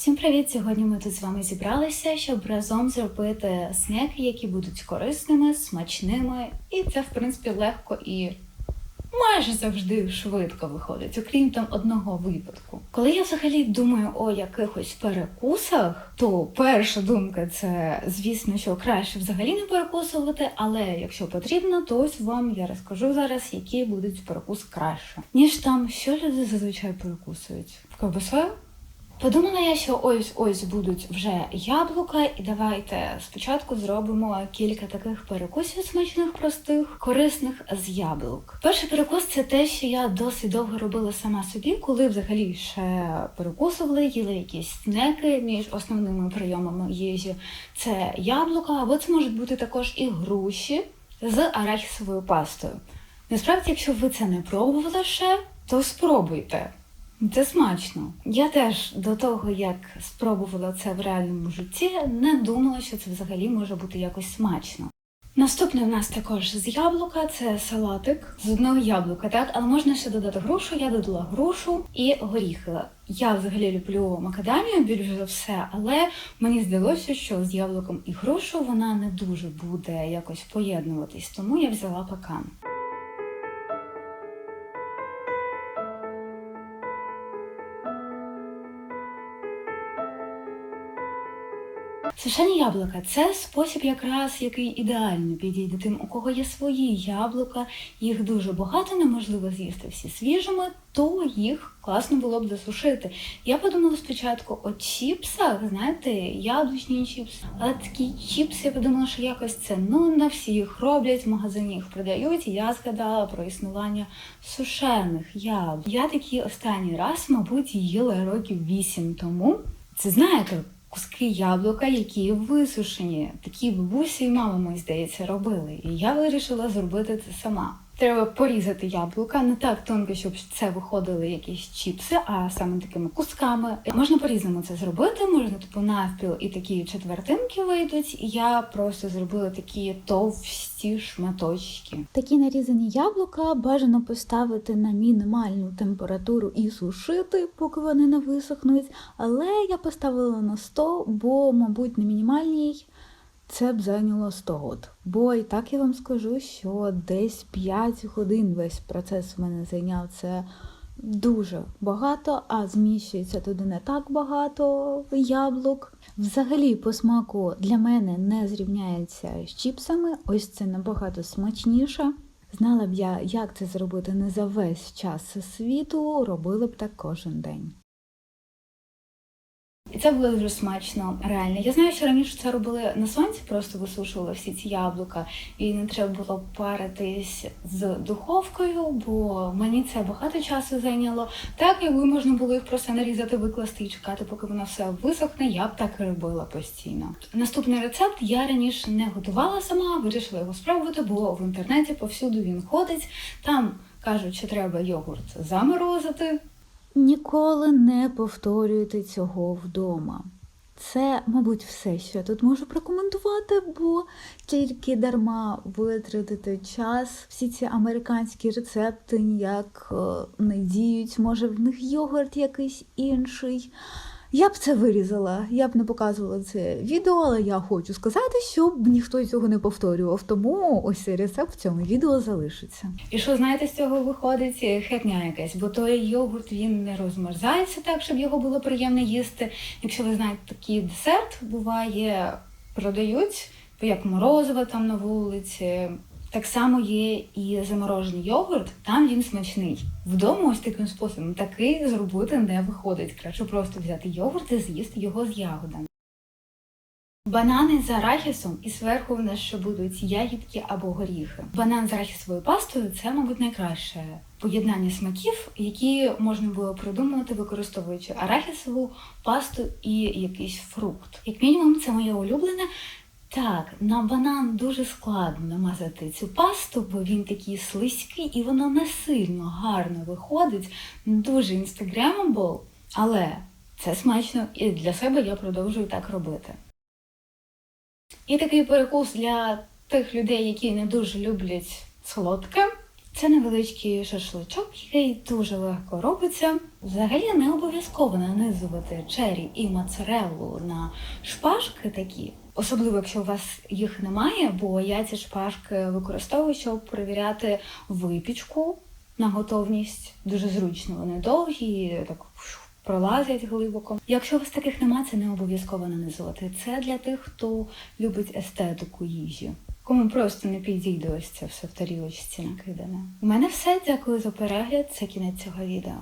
Всім привіт! Сьогодні ми тут з вами зібралися, щоб разом зробити снеки, які будуть корисними, смачними, і це в принципі легко і майже завжди швидко виходить, окрім там одного випадку. Коли я взагалі думаю о якихось перекусах, то перша думка це, звісно, що краще взагалі не перекусувати, але якщо потрібно, то ось вам я розкажу зараз, які будуть перекус краще. Ніж там, що люди зазвичай перекусують? Ковбасою? Подумала я, що ось ось будуть вже яблука, і давайте спочатку зробимо кілька таких перекусів смачних, простих, корисних з яблук. Перший перекус це те, що я досить довго робила сама собі, коли взагалі ще перекусували, їли якісь снеки між основними прийомами їжі. Це яблука, або це можуть бути також і груші з арахісовою пастою. Насправді, якщо ви це не пробували ще, то спробуйте. Це смачно. Я теж до того, як спробувала це в реальному житті, не думала, що це взагалі може бути якось смачно. Наступне в нас також з яблука це салатик з одного яблука, так, але можна ще додати грушу. Я додала грушу і горіхи. Я взагалі люблю макадамію більш за все, але мені здалося, що з яблуком і грушу вона не дуже буде якось поєднуватись, тому я взяла пекан. Сушені яблука це спосіб, якраз який ідеально підійде тим, у кого є свої яблука, їх дуже багато, неможливо з'їсти всі свіжими, то їх класно було б засушити. Я подумала спочатку о чіпсах, знаєте, яблучні чіпси, але такі чіпси, я подумала, що якось це ну на всіх роблять, в магазині їх продають. І я згадала про існування сушених яблук. Я такі останній раз, мабуть, їла років вісім тому. Це знаєте куски яблука, які висушені. Такі бабусі і мама, мої здається, робили. І я вирішила зробити це сама. Треба порізати яблука не так тонко, щоб це виходили якісь чіпси, а саме такими кусками. Можна по-різному це зробити, можна типу навпіл і такі четвертинки вийдуть. Я просто зробила такі товсті шматочки. Такі нарізані яблука бажано поставити на мінімальну температуру і сушити, поки вони не висохнуть. Але я поставила на 100, бо, мабуть, на мінімальній це б зайняло 100 год. Бо і так я вам скажу, що десь 5 годин весь процес в мене зайняв це дуже багато, а зміщується туди не так багато яблук. Взагалі, по смаку для мене не зрівняється з чіпсами. Ось це набагато смачніше. Знала б я, як це зробити не за весь час світу, робила б так кожен день. Це було дуже смачно, реально. Я знаю, що раніше це робили на сонці, просто висушували всі ці яблука, і не треба було паритись з духовкою, бо мені це багато часу зайняло. Так, якби можна було їх просто нарізати, викласти і чекати, поки воно все висохне, я б так і робила постійно. Наступний рецепт я раніше не готувала сама, вирішила його спробувати, бо в інтернеті повсюду він ходить. Там кажуть, що треба йогурт заморозити. Ніколи не повторюйте цього вдома. Це, мабуть, все, що я тут можу прокоментувати, бо тільки дарма витратити час. Всі ці американські рецепти ніяк е, не діють. Може, в них йогурт якийсь інший. Я б це вирізала, я б не показувала це відео, але я хочу сказати, щоб ніхто цього не повторював. Тому ось цей рецепт в цьому відео залишиться. І що знаєте, з цього виходить херня якась, бо той йогурт він не розмерзається так, щоб його було приємно їсти. Якщо ви знаєте, такий десерт буває, продають як морозиво там на вулиці. Так само є і заморожений йогурт, там він смачний. Вдома ось таким способом такий зробити не виходить. Краще просто взяти йогурт і з'їсти його з ягодами. Банани з арахісом і зверху в нас ще будуть ягідки або горіхи. Банан з арахісовою пастою це, мабуть, найкраще поєднання смаків, які можна було придумати, використовуючи арахісову пасту і якийсь фрукт. Як мінімум, це моє улюблене. Так, на банан дуже складно намазати цю пасту, бо він такий слизький і воно не сильно гарно виходить, дуже інстаграмабл, але це смачно і для себе я продовжую так робити. І такий перекус для тих людей, які не дуже люблять солодке. Це невеличкий шашличок, який дуже легко робиться. Взагалі не обов'язково нанизувати чері і моцареллу на шпажки такі. Особливо, якщо у вас їх немає, бо я ці шпажки використовую, щоб перевіряти випічку на готовність. Дуже зручно, вони довгі, так пролазять глибоко. Якщо у вас таких немає, це не обов'язково нанизувати. Це для тих, хто любить естетику їжі. Кому просто не підійде ось це все в тарілочці накидане. У мене все. Дякую за перегляд. Це кінець цього відео.